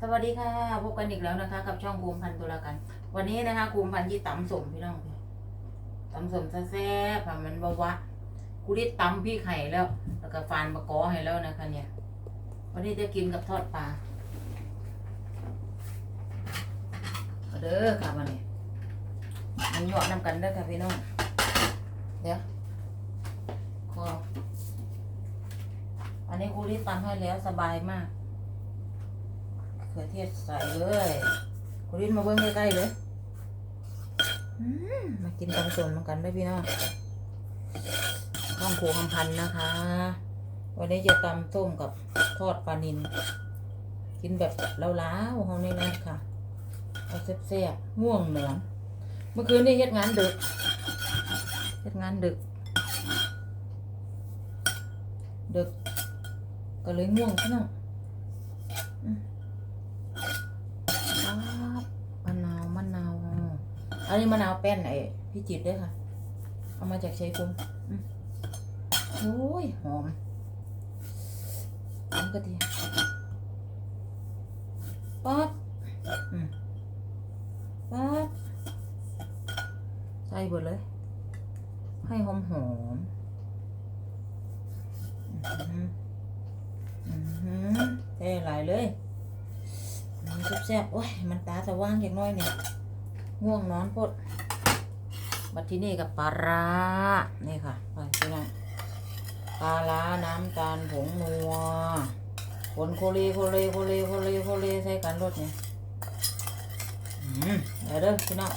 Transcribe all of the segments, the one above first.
สวัสดีค่ะ พบกันอีกแล้วนะคะ กับช่องภูมิพันธ์ตุลากัน วันนี้นะคะภูมิพันธ์ที่ตำสมพี่น้องตำสมแซ่บๆค่ะมันบวะกูได้ตำพี่ไข่แล้ว แล้วก็ฟานมะกอให้แล้วนะคะ เนี่ย วันนี้จะกินกับทอดปลาเด้อค่ะวันนี้มันเหยาะนำกันเด้อค่ะพี่น้องเดี๋ยวขออันนี้กูได้ตำให้แล้วสบายมาก ขือเทศใส่เลยคุณรินมาเบิ้งใกล้ๆเลยมมากินตำส่วนเหมือนกันได้พี่น้องต้องครูคำพันนะคะ วันนี้จะตำส้มกับทอดปลานินกินแบบเล้าวๆเฮาในนัดค่ะเอาแซ่บๆง่วงเหนือนเมื่อคืนนี้เฮ็ดงานดึกเฮ็ดงานดึก ดึก ก็เลยง่วงพี่น้อง ครับมะนาวมะนาว อันนี้มะนาวแป้นไอ้พี่จิตด้วยค่ะ เอามาจากชัยภูมิโอ้ยหอมหอมกระเทียมป๊อดป๊อดใส่หมดเลย ให้หอมหอมอืมอืมอืมเท่หลายเลย มันแซ่บๆโอ้ย มันตาสว่างอย่างน้อยเนี่ย ง่วงนอนพดบัดที่นี่กับปลาร้านี่ค่ะไปพี่น้องปลาร้าน้ำตาลผงนัวผลโคเลโคเลโคเลโคเลโคเลใส่กันรสเนี่ยอืมเดี๋ยวเด้อพี่น้อง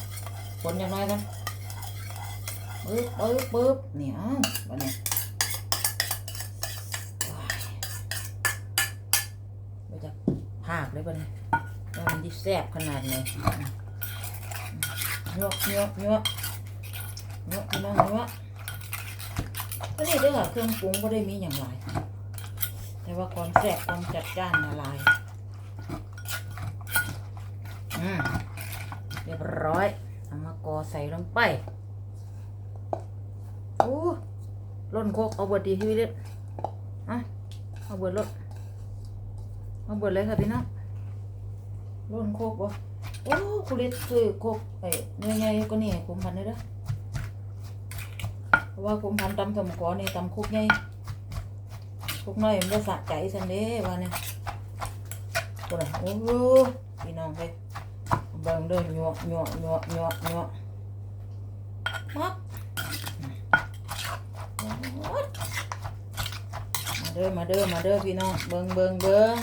ผลอย่างน้อยกันปึ๊บปึ๊บปึ๊บเนี่ยอ้าวบัดนี้ไปจากภาคเลยบัดนี้ว่ามันที่แซ่บขนาดไหน ยอะเยอะเยอเยอะพี่น้องเยอะก็นี่เด้อเครื่องปรุงก็ได้มีอย่างไรแต่ว่าความแซ่บความจัดจ้านละลายอืมเรียบร้อยเอามากอใส่ลงไปโอ้ล้นโคกเอาเบิดดีพี่เด็ดอะเอาเบิดลดเอาเบิดเลยค่ะพี่น้องรุ่นโคกบ่ โอ้คุเล็ดซื้อโคกไอ้เนื้อใหญ่ก็นี่คุมพันเลยเด้อเพราะว่าคุมพันตำสมกอนี่ตำโคกใหญ่โคกน้อยมันก็สะใจสันเด้ว่าเนี่ยคนน่ะโอ้พี่น้องไปเบิ่งเด้อหยวกหยวกหยวกหยวกหยวกมักมาเด้อมาเด้อมาเด้อพี่น้องเบิ่งเบิ่งเบิ่ง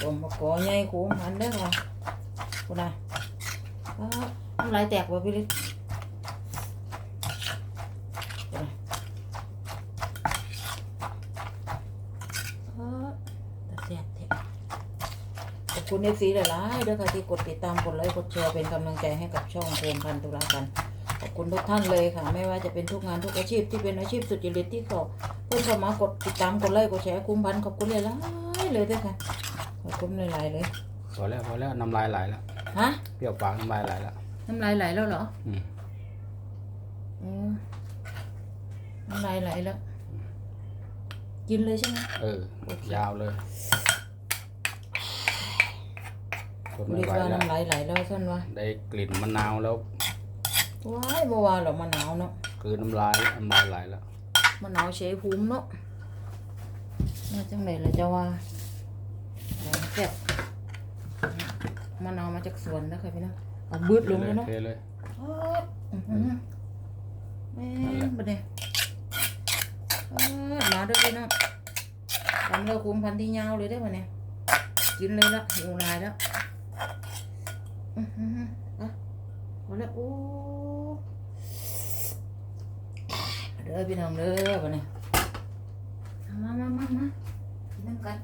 ผมกอใหญ่คูมันเด้อค่ะ คุณน่ะน้ำลายแตกบ่พี่ลิศคุณน่ะอ้าวตาแซ่บแท้ขอบคุณเอฟซีหลายๆเด้อค่ะที่กดติดตามกดไลค์กดแชร์เป็นกำลังใจให้กับช่องโคมพันธุรากันขอบคุณทุกท่านเลยค่ะ ไม่ว่าจะเป็นทุกงานทุกอาชีพที่เป็นอาชีพสุจริตที่เขาเพื่อนเข้ามากดติดตามกดไลค์กดแชร์คุ้มพันขอบคุณหลายๆเลยเด้อค่ะขอบคุณหลายๆเลยพอแล้วพอแล้วน้ำลายไหลแล้ว ฮะเปรี้ยวปากน้ำลายไหลแล้วน้ำลายไหลแล้วเหรออืมอืมน้ำลายไหลแล้ว กินเลยใช่ไหม เออยาวเลยทนไม่เรียกไหวว่าแล้วน้ำลายไหลแล้วท่านวะได้กลิ่นมะนาวแล้วว้ายบัวาหรอมะนาวเนาะคือน้ำลายน้ำลายไหลแล้ว มะนาวเชยภูมิเนาะมาจังไหนล่ะเจ้าว่าแหมแซ่บ มะนาวมาจากสวนนะค่ะพี่น้องเอาบืดลงเลยเนาะเทเลยโอ๊ยอื้อหือแม่งบัดเนี่ยเอ้ยมาเด้อพี่น้องทำเราคุมพันธุ์ที่ยาวเลยได้อบัดเนี่ยกินเลยละหิวหลายแล้วอื้อหืออะพอแล้วโอ้เด้อพี่น้องเด้อบัดเนี่ยมามามามากินน้ำกัน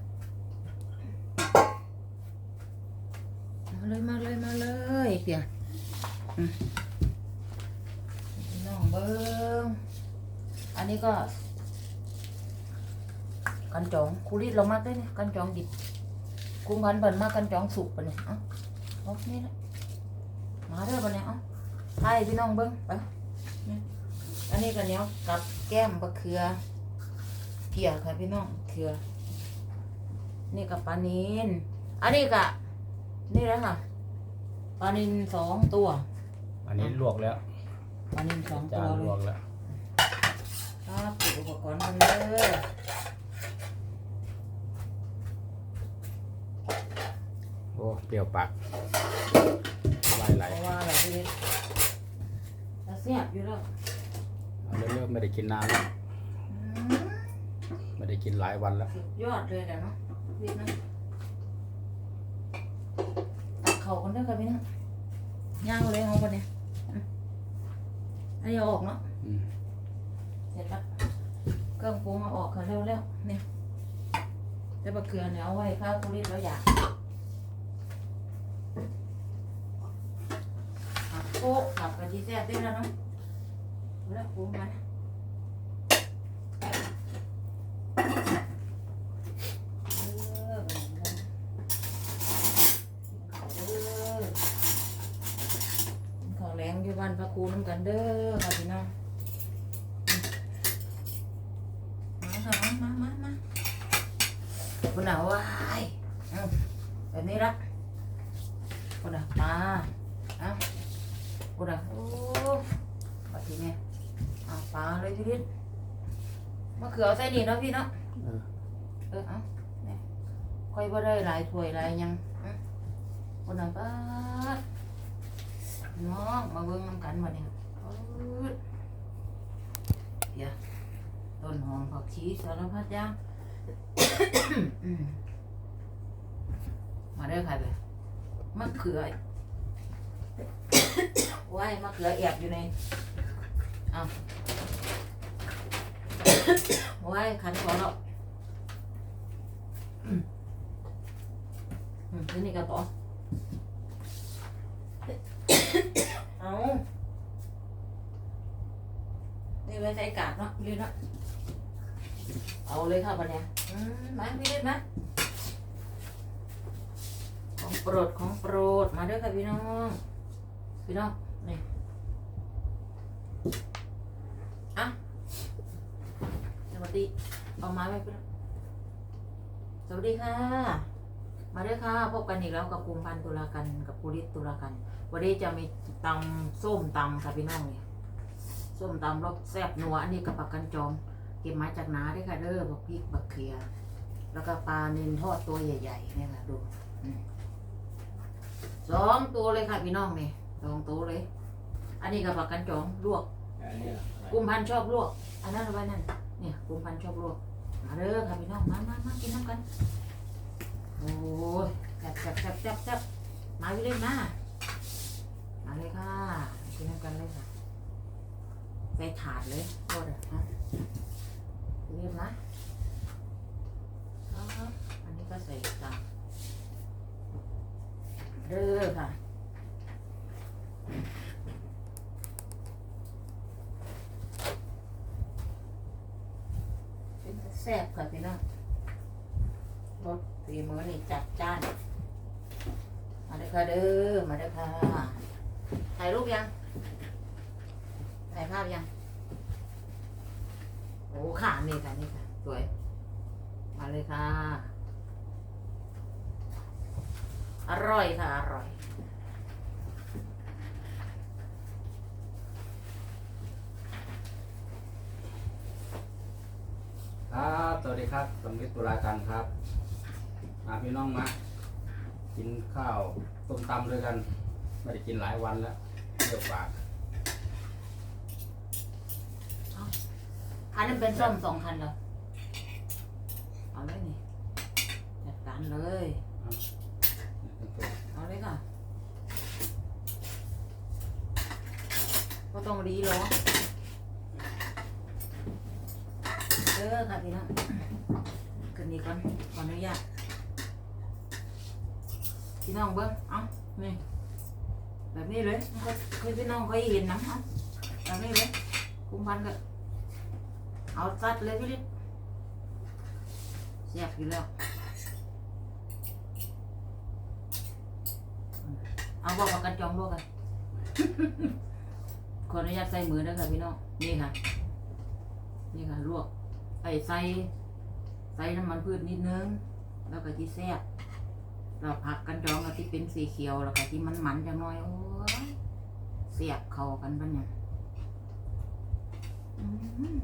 มา เลยมาเลยมาเลยเดี๋ยวพี่น้องเบิ้งอันนี้ก็กันจองคูรีดเรามากด้เนี่ยกันจองดิบคุ้มกันเบิ่นมากกันจองสุกปะเนี่ยเอ้าเอานี่ละมาเด้อปะเนี่ยเอ้าให้พี่น้องเบิ้งไปอันนี้ก็เนี้ยกับแก้มบะเขือเกี่ยค่ะพี่น้องเขือ นี่กับปลานินอันนี้กะ นี่แล้วค่ะปลานินสองตัวอันนี้ลวกแล้วปลานินสองจาตัวนเลลวยกแล้วครับเก็บอุปกรณ์กันเด้อโอ้เปรี้ยวปากลายไหลเพราะว่าอะไรพี่จะเสียบอยู่แล้วเอาเริ่มไม่ได้กินนานแล้วอืมไม่ได้กินหลายวันแล้ว สุดยอดเลยแหละเนาะพี่นะตัก เขากันเด้อค่ะพี่นะย่างเลยเอาไปเนี่ยอันนี้เอาออกเนาะเสร็จแล้วเครื่องปรุงเอาออกค่ะเร็วๆเนี่ยแต่บะเขือเนี่ยเอาไว้ข้าวคุริตแล้วอยากผักโป๊ะผักกะทิแซ่บได้แล้วเนาะแล้วปรุงมาเออแบ่งกันกินข้าวเด้อกินข้าวแรงอยู่บ้าน พระครูน้ำกันเด้อค่ะพี่น้องมาค่ะมามามามาคุณเอาไว้อืมแบบนี้ละคุณเอาปลาเอาคุณเอาโอ้มาทีนี้เอาปลาเลยทีนี้มะเขือเอาใส่นี่เนาะพี่เนาะเออเออเอาเนี่ยค่อยบ่ได้หลายถ้วยหลายยังคุณเอาปลา น้องมาเบิ่งน้ำกันมาเนี่ยเดี๋ยวต้นหอมผักชีสารพัดย่างมาเด้อค่ะเลยมะเขือไว้มะเขือแอบอยู่ในเอาไว้ขันขอเราอืมอืมนี่กระป๋อง เอานี่ไว้ใส่กาดเนาะลืมเนาะเอาเลยค่ะปันเนี่ยอืมมาพี่เล็กนะของโปรดของโปรดมาด้อค่ะพี่น้องพี่น้องนี่อะสวัสดีเอาไม้ไว้พี่น้องสวัสดีค่ะ มาด้อค่ะพบกันอีกแล้วกับกลุ่มพันตุลากันกับปุริศตุลากัน วันนี้จะมีตำส้มตำค่ะพี่น้องเนี่ยส้มตำรสแซ่บนัวอันนี้กับปักกันจอมเก็บมาจากนาด้วยค่ะเด้อบักพริกบักเขียแล้วก็ปลาเนินทอดตัวใหญ่ๆเนี่ยค่ะดูสองตัวเลยค่ะพี่น้องเนี่ยสองตัวเลย อันนี้กับผักกันจองลวกกุมพันชอบลวก อันนั้นอาไว้นั่นเนี่ยกุมพันชอบลวกมาเด้อค่ะพี่น้องมามามากินน้ำกัน โอ้ยแซ่บแซ่บแซ่บแซ่บแซ่บมาพี่เล่นมามาเลยค่ะกินกันเลยค่ะใส่ถาดเลยโคตรฮะเรียบนะอันนี้ก็ใส่ตามเด้อค่ะเป็นแซ่บค่ะพี่น้องรส ฝีมือนี่จัดจ้าน มาเด้อค่ะเด้อ มาเด้อค่ะ ถ่ายรูปยัง ถ่ายภาพยัง โอ้ค่ะนี่ค่ะนี่ค่ะ สวย มาเลยค่ะ อร่อยค่ะ อร่อยครับ สวัสดีครับสมฤทธิ์ตุลาการครับ มาพี่น้องมากินข้าวต้มตำด้วยกัน ไม่ได้กินหลายวันแล้วเปรี้ยวปากอันนั้นเป็นส้มสองคันเหรอเอาเลยนี่จัดการเลย เอาเลยค่ะก็ต้องรีหรอเด้อค่ะพี่น้องกันนี้ก่อนขออนุญาต พี่น้องเบิ้งเอ้านี่แบบนี้เลยก็เคยพี่น้องเคยเห็นน้ำเอ้าแบบนี้เลยคุ้มพันกันเอาซัดเลยพี่ลิศแซ่บอยู่แล้วเอาบอกประกันจองด้วยกันขออนุญาตใส่มือด้วยค่ะพี่น้องนี่ค่ะ นี่ค่ะลวกไอ้ใส่ใส่น้ำมันพืชนิดนึง แล้วก็จีแซ่บ เราผักกันจองเราที่เป็นสีเขียวแล้วก็ที่มันมันจังน้อยโอ้ยเสียบเข้ากันปะเนี่ยอืม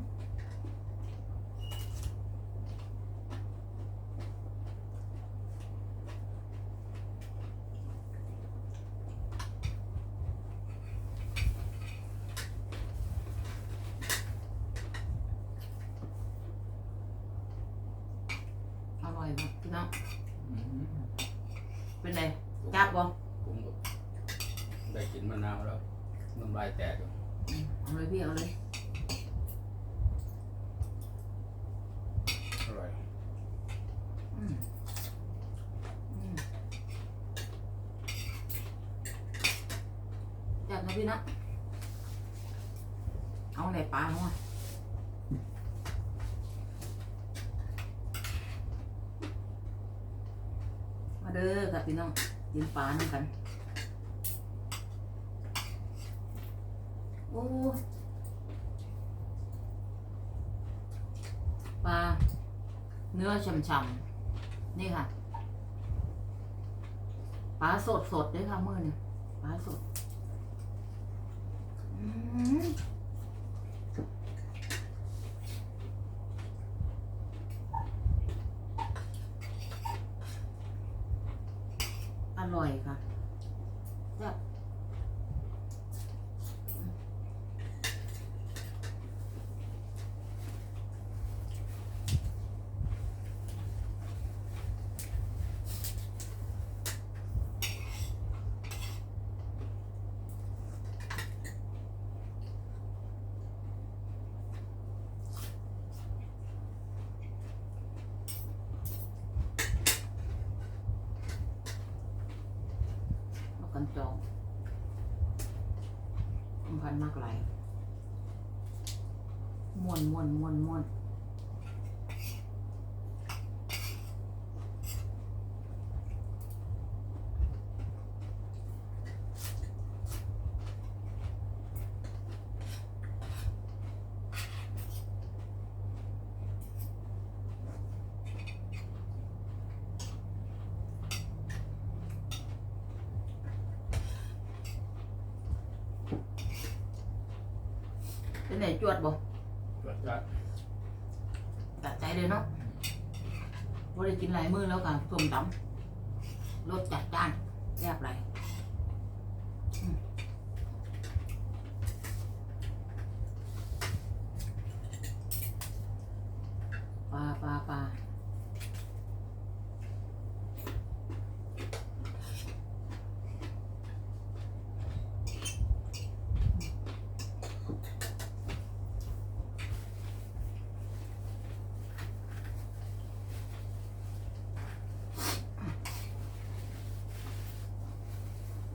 อร่อยมากพี่น้อง อืม เป็นไงจับบ่ ผมก็ได้กินมะนาวแล้วน้ำลายแตกอยู่ อืมเอาเลยพี่เอาเลย อร่อย อืมอืมจับนะ พี่นะเอาไหนปลาเขาอมาเด้อกับพี่น้องกินปลาน้ำกัน โอ้ปลาเนื้อฉ่ำๆนี่ค่ะปลาสดสดๆด้วยค่ะมือเนี่ยปลาสด ร่อยค่ะแซ่บมากันจองสำคัญมากหลาย ม่วนม่วนม่วนม่วนเป็นไหนจวดบ่ รสชาติ ตัดใจเลยเนาะว่าได้กินหลายมื้อ แล้วค่ะส้มตำรสจัดจ้านแซ่บไรอืมปลาปลาปลา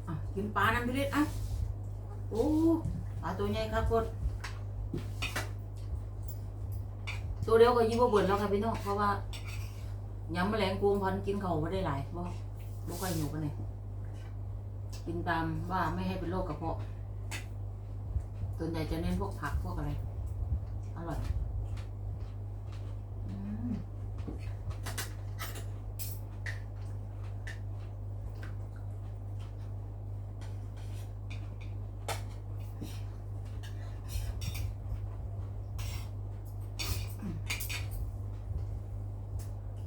อะกิ นปลาน้ำพิริศอะโอ้ปลาตัวใหญ่ครับกดตัวเดียวก็ยิ่งบ่เบิดแล้วค่ะพี่น้องเพราะว่ายำแมลงกวงพันกินเขาไม่ได้หลายบ่บ่ค่อยหิวกันเลยกินตามว่าไม่ให้เป็นโรคกระเพาะส่วนใหญ่จะเน้นพวกผักพวกอะไร อร่อยอืม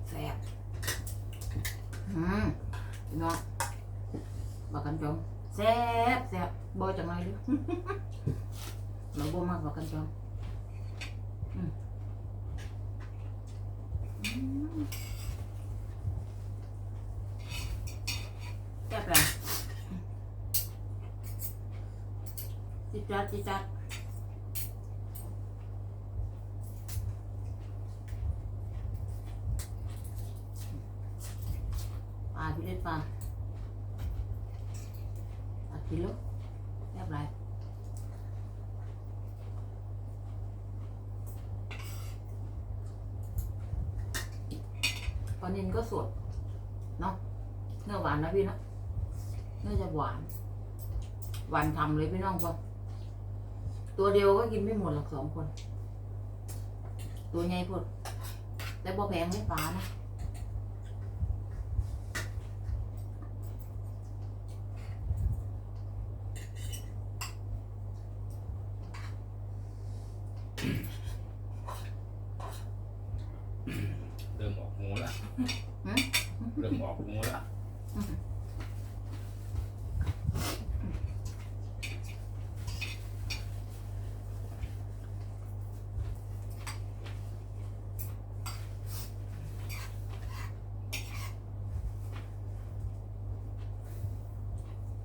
แซ่บอืมพี่น้องบอกกันจงแซ่บแซ่บบอยจังไรดิ เราบ่มากบอกกันจงอืมอืมแซ่บเลยจิจัดจิจัดปลาพี่เล็ดปลาตัดกิโลแซ่บไร ตอนเย็นก็สดเนาะเนื้อหวานนะพี่เนาะเนื้อจะหวาน หวานทำเลยพี่น้องปะตัวเดียวก็กินไม่หมดหรอกสองคน ตัวใหญ่พดแต่บ่แพงไม่ปลานะ ริ่มออกหูแล้ว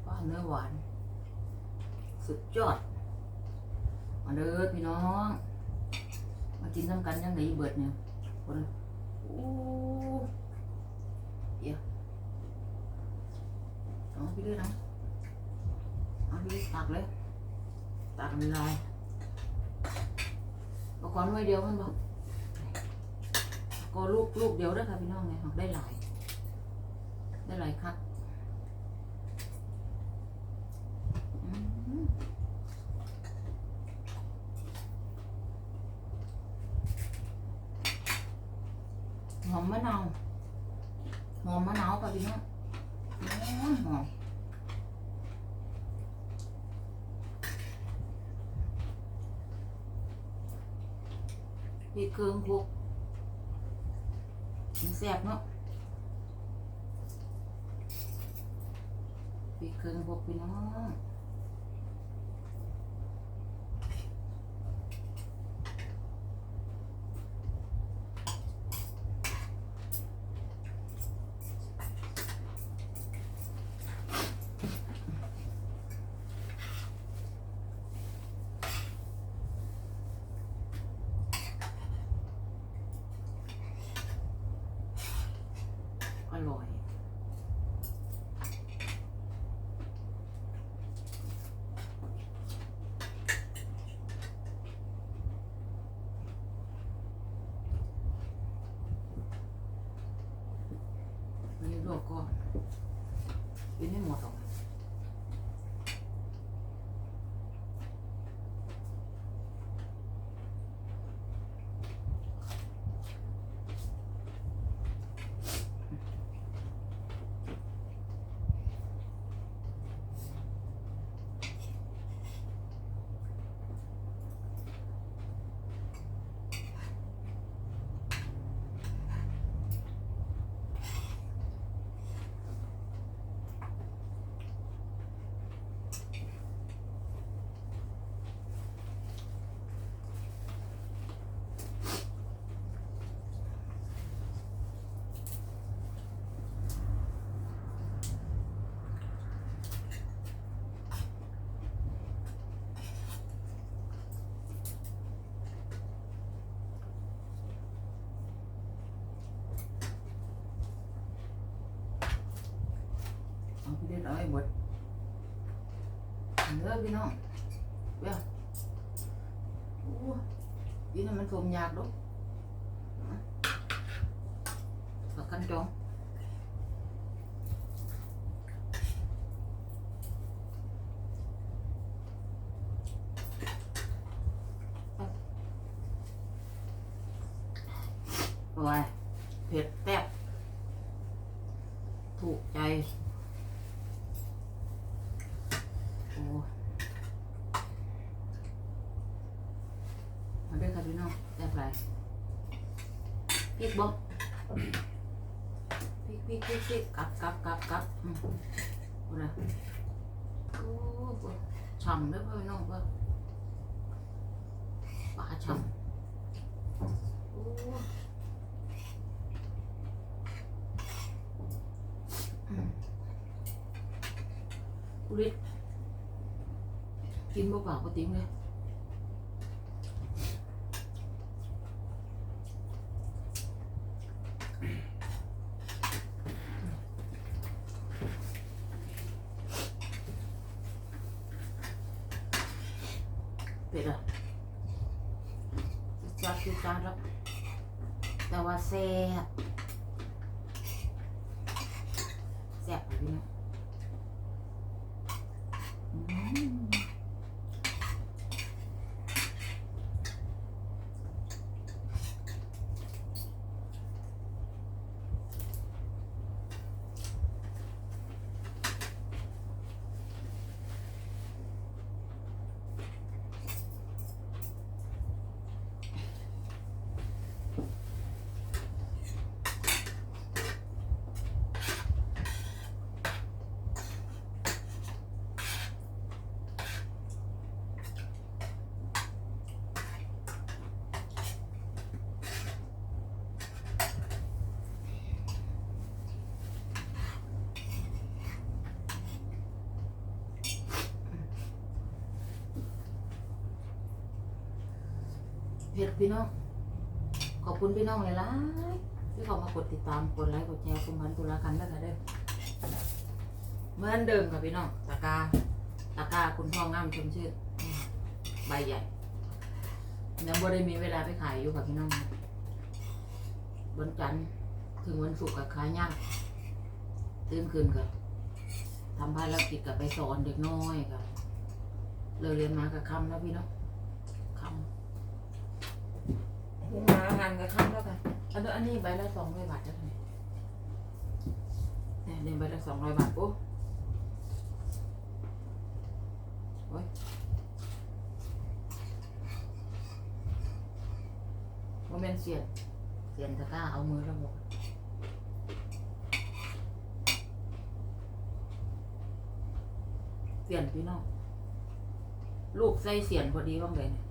ว่าเนื้อหวาน สุด ยอด มาเด้อพี่น้อง มากินน้ำกันยังไงเบิดเนี่ยคนโอ้เดี๋ยวเอาพี่ด้วยนะเอาพี่ตักเลย ตักมีลายเอาก้อนไว้เดียวมันบอกก็ลูกลูกเดียวเด้ค่ะพี่น้องเนี่ยได้หลาย ได้หลายครับ อืมหอมมะนาวหอมมะนาวป่ะพี่น้องโอ้ยหอม พี่เครื่องพวกมันแซ่บเนาะพี่เครื่องพวกพี่น้อง อร่อย นี่ลว กก็กินไม่หมดหรอกเอาพี่เด็ดเอา ให้หมดเด้อพี่น้องเว้ยโอ้ยนี่มันสมยากเดูกับกันจองโอ้ยเผ็ดแซ่บถูกใจ โอ้มาด้วยค่ะพี่น้องแซ่บไรพริกบ่ พริกลับกลับกลับกลับอืมโอ้ยโอ้โหฉ่ำเด้อพ่อพี่น้องเพื่อปลาฉ่ำโอ้อืมอุลิศกินบ่เปล่าก็ติ้งเลยเป็ดอะจัดจุดจานแล้ว แต่ว่าแซ่บแซ่บแบบนี้นะอืม อ เผ็ดพี่น้อง ขอบคุณพี่น้องเลยล่ะที่เขามากดติดตาม กดไลค์ กดแชร์คุมพันตุลากันแล้วกันเด้อเหมือนเดิมค่ะพี่น้อง ตะกา ตะกาคุณพ่องามชมชื่นนี่ค่ะใบใหญ่ยังบ่ได้มีเวลาไปขายอยู่ค่ะพี่น้องวันจันทร์ถึงวันศุกร์กับขายย่างตื่นคืนกับทำภารกิจกับไปสอนเด็กน้อยค่ะเลิกเรียนมากับคำแล้วพี่น้องคำ มางานกับข้ามแล้วกันอันนี้อันนี้ใบละสองร้อยบาทจะทำไมเนี่ยเนี่ยใบละสองร้อยบาทปุ๊บโอ้ยโมเมนเสียนเสียนตะก้าเอามือระบบเสียนพี่น้องลูกใส่เสียนพอดีบ้างเลยเนี่ย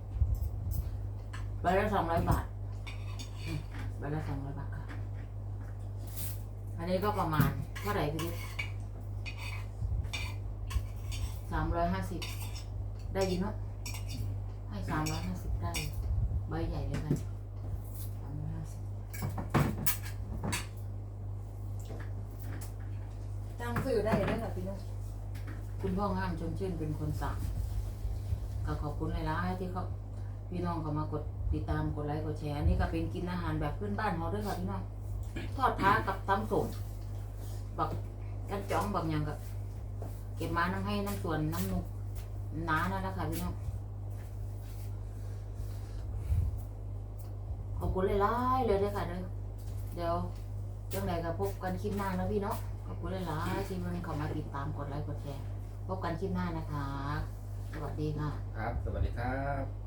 ใบละสองร้อยบาท ใบละสองร้อยบาทค่ะ อันนี้ก็ประมาณเท่าไหร่พี่นิดสามร้อยห้าสิบได้ยินเนาะให้สามร้อยห้าสิบได้ ใบใหญ่เลยกันสามร้อยห้าสิบตั้งซื้อได้เลยค่ะพี่น้องคุณพ่องามชมชื่นเป็นคนสั่งก็ขอบคุณหลายๆที่เขาพี่น้องเขามากด ติดตามกดไลค์กดแชร์อันนี่ก็เป็นกินอาหารแบบพื้นบ้านเราด้วยค่ะพี่น้องทอดท้ากับตำส่งบักกันจ้องบางอย่างกับเก็บมาน้ำให้น้ำส่วนน้ำนุกน้านั่นแหละค่ะพี่น้องขอบคุณหลายๆเลยด้อค่ะเด้อเดี๋ยวจังใดก็พบกันคลิปหน้านะพี่เนาะขอบคุณหลายๆที่มันเข้ามาติดตามกดไลค์กดแชร์พบกันคลิปหน้านะคะ สวัสดีค่ะ ครับ สวัสดีครับ